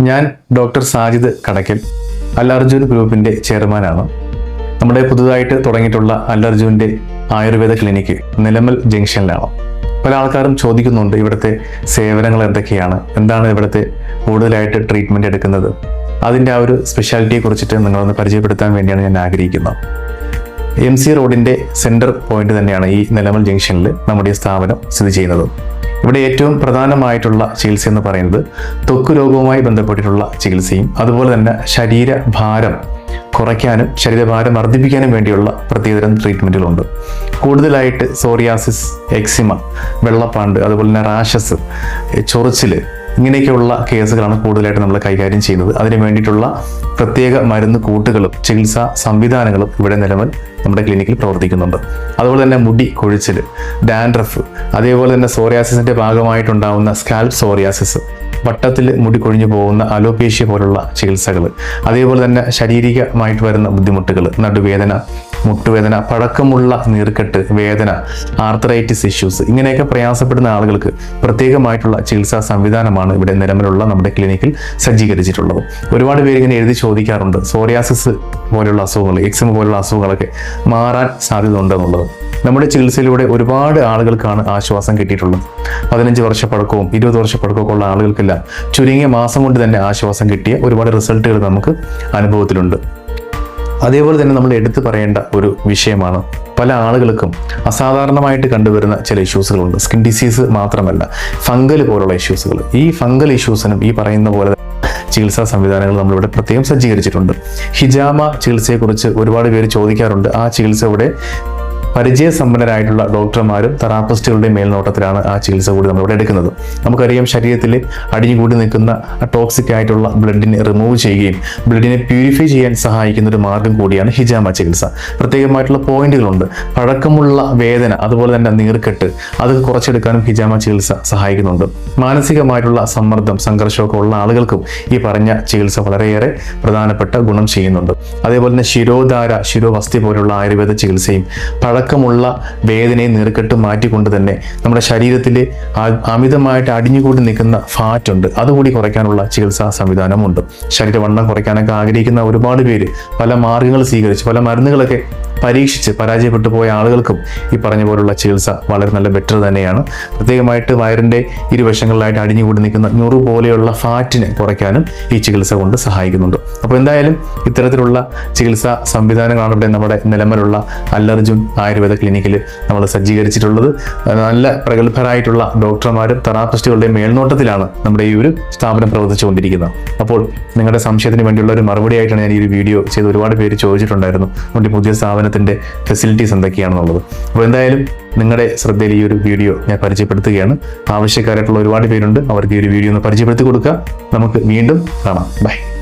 ഞാൻ ഡോക്ടർ സാജിദ് കടക്കൽ അല്ലർജുൻ ഗ്രൂപ്പിന്റെ ചെയർമാനാണ്. നമ്മുടെ പുതുതായിട്ട് തുടങ്ങിയിട്ടുള്ള അല്ലർജുന്റെ ആയുർവേദ ക്ലിനിക്ക് നിലമൽ ജംഗ്ഷനിലാണ്. പല ആൾക്കാരും ചോദിക്കുന്നുണ്ട് ഇവിടുത്തെ സേവനങ്ങൾ എന്തൊക്കെയാണ് എന്താണ് ഇവിടുത്തെ കൂടുതലായിട്ട് ട്രീറ്റ്മെന്റ് എടുക്കുന്നത്. അതിന്റെ ആ ഒരു സ്പെഷ്യാലിറ്റിയെ കുറിച്ചിട്ട് നിങ്ങളൊന്ന് പരിചയപ്പെടുത്താൻ വേണ്ടിയാണ് ഞാൻ ആഗ്രഹിക്കുന്നത്. എം സി റോഡിന്റെ സെന്റർ പോയിന്റ് തന്നെയാണ് ഈ നിലമൽ ജംഗ്ഷനിൽ നമ്മുടെ സ്ഥാപനം സ്ഥിതി ചെയ്യുന്നത്. ഇവിടെ ഏറ്റവും പ്രധാനമായിട്ടുള്ള ചികിത്സ എന്ന് പറയുന്നത് ത്വക്ക് രോഗവുമായി ബന്ധപ്പെട്ടിട്ടുള്ള ചികിത്സയും അതുപോലെ തന്നെ ശരീരഭാരം കുറയ്ക്കാനും ശരീരഭാരം വർദ്ധിപ്പിക്കാനും വേണ്ടിയുള്ള പ്രത്യേകതരം ട്രീറ്റ്മെന്റുകളുണ്ട് കൂടുതലായിട്ട് സോറിയാസിസ് എക്സിമ വെള്ളപ്പാണ്ട് അതുപോലെ തന്നെ റാഷസ് ചൊറിച്ചിൽ ഇങ്ങനെയൊക്കെയുള്ള കേസുകളാണ് കൂടുതലായിട്ട് നമ്മൾ കൈകാര്യം ചെയ്യുന്നത്. അതിന് വേണ്ടിയിട്ടുള്ള പ്രത്യേക മരുന്ന് കൂട്ടുകളും ചികിത്സാ സംവിധാനങ്ങളും ഇവിടെ നിലവിൽ നമ്മുടെ ക്ലിനിക്കിൽ പ്രവർത്തിക്കുന്നുണ്ട്. അതുപോലെ തന്നെ മുടി കൊഴിച്ചിൽ ഡാൻഡ്രഫ് അതേപോലെ തന്നെ സോറിയാസിസിന്റെ ഭാഗമായിട്ടുണ്ടാവുന്ന സ്കാൽപ് സോറിയാസിസ് വട്ടത്തിൽ മുടി കൊഴിഞ്ഞു പോകുന്ന അലോപേഷ്യ പോലുള്ള ചികിത്സകൾ അതേപോലെ തന്നെ ശാരീരികമായിട്ട് വരുന്ന ബുദ്ധിമുട്ടുകൾ നടുവേദന മുട്ടുവേദന പഴക്കമുള്ള നീർക്കെട്ട് വേദന ആർത്തറൈറ്റിസ് ഇഷ്യൂസ് ഇങ്ങനെയൊക്കെ പ്രയാസപ്പെടുന്ന ആളുകൾക്ക് പ്രത്യേകമായിട്ടുള്ള ചികിത്സാ സംവിധാനമാണ് ഇവിടെ നിലവിലുള്ള നമ്മുടെ ക്ലിനിക്കിൽ സജ്ജീകരിച്ചിട്ടുള്ളത്. ഒരുപാട് പേര് ഇങ്ങനെ എഴുതി ചോദിക്കാറുണ്ട്. സോറിയാസിസ് പോലുള്ള അസുഖങ്ങൾ എക്സിമ പോലുള്ള അസുഖങ്ങളൊക്കെ മാറാൻ സാധ്യത ഉണ്ടെന്നുള്ളത് നമ്മുടെ ചികിത്സയിലൂടെ ഒരുപാട് ആളുകൾക്കാണ് ആശ്വാസം കിട്ടിയിട്ടുള്ളത്. പതിനഞ്ച് വർഷ പഴക്കവും ഇരുപത് വർഷ പഴക്കമൊക്കെ ഉള്ള ആളുകൾക്കെല്ലാം ചുരുങ്ങിയ മാസം കൊണ്ട് തന്നെ ആശ്വാസം കിട്ടിയ ഒരുപാട് റിസൾട്ടുകൾ നമുക്ക് അനുഭവത്തിലുണ്ട്. അതേപോലെ തന്നെ നമ്മൾ എടുത്തു പറയേണ്ട ഒരു വിഷയമാണ് പല ആളുകൾക്കും അസാധാരണമായിട്ട് കണ്ടുവരുന്ന ചില ഇഷ്യൂസുകളുണ്ട് സ്കിൻ ഡിസീസ് മാത്രമല്ല ഫംഗൽ പോലുള്ള ഇഷ്യൂസുകൾ ഈ ഫംഗൽ ഇഷ്യൂസിനും ഈ പറയുന്ന പോലെ ചികിത്സാ സംവിധാനങ്ങൾ നമ്മളിവിടെ പ്രത്യേകം സജ്ജീകരിച്ചിട്ടുണ്ട്. ഹിജാമ ചികിത്സയെക്കുറിച്ച് ഒരുപാട് പേര് ചോദിക്കാറുണ്ട്. ആ ചികിത്സ ഇവിടെ പരിചയസമ്പന്നരായിട്ടുള്ള ഡോക്ടർമാരും തെറാപ്പിസ്റ്റുകളുടെയും മേൽനോട്ടത്തിലാണ് ആ ചികിത്സ കൂടി നമ്മളിവിടെ എടുക്കുന്നത്. നമുക്കറിയാം ശരീരത്തിൽ അടിഞ്ഞുകൂടി നിൽക്കുന്ന ടോക്സിക് ആയിട്ടുള്ള ബ്ലഡിനെ റിമൂവ് ചെയ്യുകയും ബ്ലഡിനെ പ്യൂരിഫൈ ചെയ്യാൻ സഹായിക്കുന്ന ഒരു മാർഗം കൂടിയാണ് ഹിജാമ ചികിത്സ. പ്രത്യേകമായിട്ടുള്ള പോയിന്റുകളുണ്ട്. പഴക്കമുള്ള വേദന അതുപോലെ തന്നെ നീർക്കെട്ട് അത് കുറച്ചെടുക്കാനും ഹിജാമ ചികിത്സ സഹായിക്കുന്നുണ്ട്. മാനസികമായിട്ടുള്ള സമ്മർദ്ദം സംഘർഷമൊക്കെ ഉള്ള ആളുകൾക്കും ഈ പറഞ്ഞ ചികിത്സ വളരെയേറെ പ്രധാനപ്പെട്ട ഗുണം ചെയ്യുന്നുണ്ട്. അതേപോലെ തന്നെ ശിരോധാര ശിരോവസ്തി പോലുള്ള ആയുർവേദ ചികിത്സയും പഴക്കമുള്ള വേദനയെ നേർക്കെട്ട് മാറ്റിക്കൊണ്ട് തന്നെ നമ്മുടെ ശരീരത്തിൽ അമിതമായിട്ട് അടിഞ്ഞുകൂടി നിൽക്കുന്ന ഫാറ്റ് ഉണ്ട്. അതുകൂടി കുറയ്ക്കാനുള്ള ചികിത്സാ സംവിധാനമുണ്ട്. ശരീരവണ്ണം കുറയ്ക്കാനൊക്കെ ആഗ്രഹിക്കുന്ന ഒരുപാട് പേര് പല മാർഗങ്ങൾ സ്വീകരിച്ച് പല മരുന്നുകളൊക്കെ പരീക്ഷിച്ച് പരാജയപ്പെട്ടു പോയ ആളുകൾക്കും ഈ പറഞ്ഞ പോലുള്ള ചികിത്സ വളരെ നല്ല ബെറ്റർ തന്നെയാണ്. പ്രത്യേകമായിട്ട് വയറിന്റെ ഇരുവശങ്ങളിലായിട്ട് അടിഞ്ഞുകൂടി നിൽക്കുന്ന ഞുറു പോലെയുള്ള ഫാറ്റിനെ കുറയ്ക്കാനും ഈ ചികിത്സ കൊണ്ട് സഹായിക്കുന്നുണ്ട്. അപ്പോൾ എന്തായാലും ഇത്തരത്തിലുള്ള ചികിത്സാ സംവിധാനങ്ങളാണ് ഇവിടെ നമ്മുടെ നിലമ്പലുള്ള അല്ലർജുൻ ആയുർവേദ ക്ലിനിക്കിൽ നമ്മൾ സജ്ജീകരിച്ചിട്ടുള്ളത്. നല്ല പ്രഗത്ഭരായിട്ടുള്ള ഡോക്ടർമാരും തെറാപ്പിസ്റ്റുകളുടെയും മേൽനോട്ടത്തിലാണ് നമ്മുടെ ഈ ഒരു സ്ഥാപനം പ്രവർത്തിച്ചുകൊണ്ടിരിക്കുന്നത്. അപ്പോൾ നിങ്ങളുടെ സംശയത്തിന് വേണ്ടിയുള്ള ഒരു മറുപടി ആയിട്ടാണ് ഞാൻ ഈ ഒരു വീഡിയോ ചെയ്ത് ഒരുപാട് പേര് ചോദിച്ചിട്ടുണ്ടായിരുന്നു. നമ്മുടെ പുതിയ പുതിയ സ്ഥാപനത്തിന്റെ ഫെസിലിറ്റീസ് എന്തൊക്കെയാണെന്നുള്ളത്. അപ്പോൾ എന്തായാലും നിങ്ങളുടെ ശ്രദ്ധയിൽ ഈ ഒരു വീഡിയോ ഞാൻ പരിചയപ്പെടുത്തുകയാണ്. ആവശ്യക്കാരായിട്ടുള്ള ഒരുപാട് പേരുണ്ട്. അവർക്ക് ഈ ഒരു വീഡിയോ ഒന്ന് പരിചയപ്പെടുത്തി കൊടുക്കുക. നമുക്ക് വീണ്ടും കാണാം. ബൈ